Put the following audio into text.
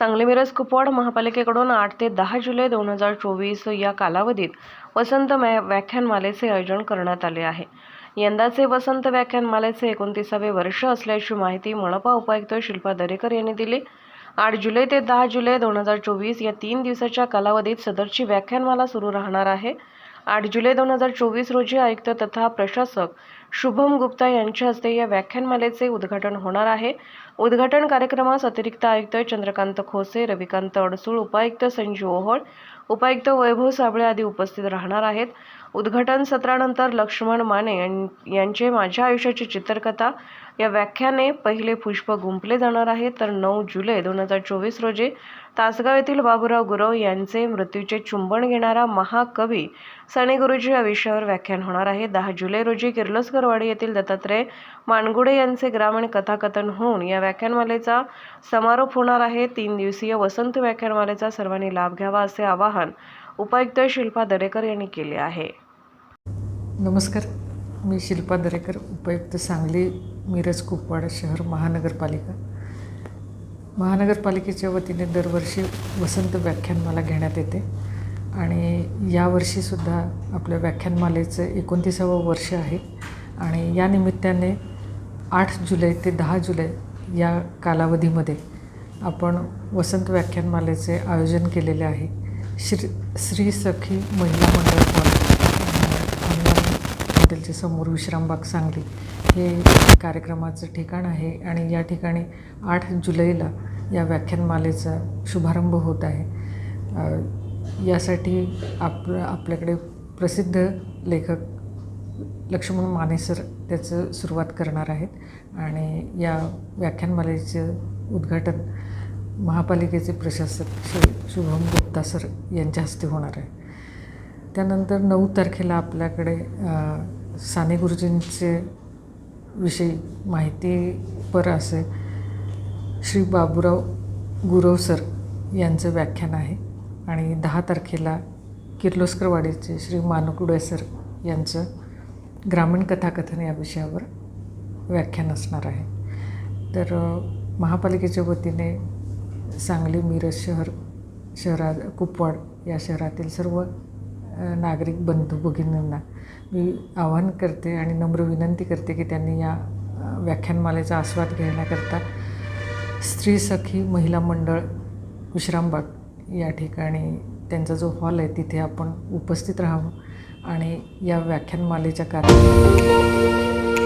सांगली मिरज कुपवाड महापालिकेकडून आठ ते दहा जुलै दोन हजार चोवीस या कालावधीत वसंत मॅ- व्याख्यानमालेचे आयोजन करण्यात आले आहे. यंदाचे वसंत व्याख्यानमालेचे एकोणतीसावे वर्ष असल्याची माहिती मनपा उपायुक्त शिल्पा दरेकर यांनी दिली. आठ जुलै ते दहा जुलै दोन हजार चोवीस या तीन दिवसाच्या कालावधीत सदरची व्याख्यानमाला सुरू राहणार आहे. आठ जुलै दोन हजार चोवीस रोजी आयुक्त तथा प्रशासक शुभम गुप्ता यांच्या हस्ते या व्याख्यानमालेचे उद्घाटन होणार आहे. उद्घाटन कार्यक्रमास अतिरिक्त आयुक्त चंद्रकांत खोसे रविकांत अडसूळ उपायुक्त संजीव ओहोळ उपायुक्त वैभव साबळे आदी उपस्थित राहणार आहेत. उद्घाटन सत्रानंतर लक्ष्मण माने यां- यांचे माझ्या आयुष्याची चित्रकथा या व्याख्याने पहिले पुष्प गुंपले जाणार आहे. तर नऊ जुलै दोन हजार चोवीस रोजी तासगाव येथील बाबूराव गुरव यांचे मृत्यूचे चुंबन घेणारा महाकवी सने गुरुजी या विषयावर व्याख्यान होणार आहे. दहा जुलै रोजी किर्लोस्करवाडी येथील दत्तात्रय मानगुडे यांचे ग्रामीण कथाकथन होऊन या व्याख्यानमालेचा समारोप होणार आहे. तीन दिवसीय वसंत व्याख्यानमालेचा सर्वांनी लाभ घ्यावा असे आवाहन उपायुक्त शिल्पा दरेकर यांनी केले आहे. नमस्कार. मी शिल्पा दरेकर उपायुक्त सांगली मिरज कुपवाडा शहर महानगरपालिका. महानगरपालिकेच्या वतीने दरवर्षी वसंत व्याख्यानमाला घेण्यात येते आणि यावर्षीसुद्धा आपल्या व्याख्यानमालेचं एकोणतीसावं वर्ष आहे. आणि या निमित्ताने आठ जुलै ते दहा जुलै या कालावधीमध्ये आपण वसंत व्याख्यानमालेचे आयोजन केलेले आहे. श्री श्री सखी महिला मंडळ हॉटेलच्या समोर विश्रामबाग सांगली. हे कार्यक्रमाचं ठिकाण आहे आणि या ठिकाणी आठ जुलैला या व्याख्यानमालेचा शुभारंभ होत आहे. यासाठी आप आपल्याकडे प्रसिद्ध लेखक लक्ष्मण मानेसर त्याचं सुरुवात करणार आहेत. आणि या व्याख्यानमालेचं उद्घाटन महापालिकेचे प्रशासक श्री शुभम गुप्ता सर यांच्या हस्ते होणार आहे. त्यानंतर नऊ तारखेला आपल्याकडे साने गुरुजींचे विषयी माहितीपर असे श्री बाबूराव गुरव सर यांचं व्याख्यान आहे. आणि दहा तारखेला किर्लोस्करवाडीचे श्री मानकुडे सर यांचं ग्रामीण कथाकथन या विषयावर व्याख्यान असणार आहे. तर महापालिकेच्या वतीने सांगली मिरज शहर शहरात कुपवाड या शहरातील सर्व नागरिक बंधू भगिनींना मी आवाहन करते आणि नम्र विनंती करते की त्यांनी या व्याख्यानमालेचा आस्वाद घेण्याकरता स्त्री सखी महिला मंडळ विश्रामबाग या ठिकाणी त्यांचा जो हॉल आहे तिथे आपण उपस्थित राहावं. आणि या व्याख्यानमालेच्या कार्य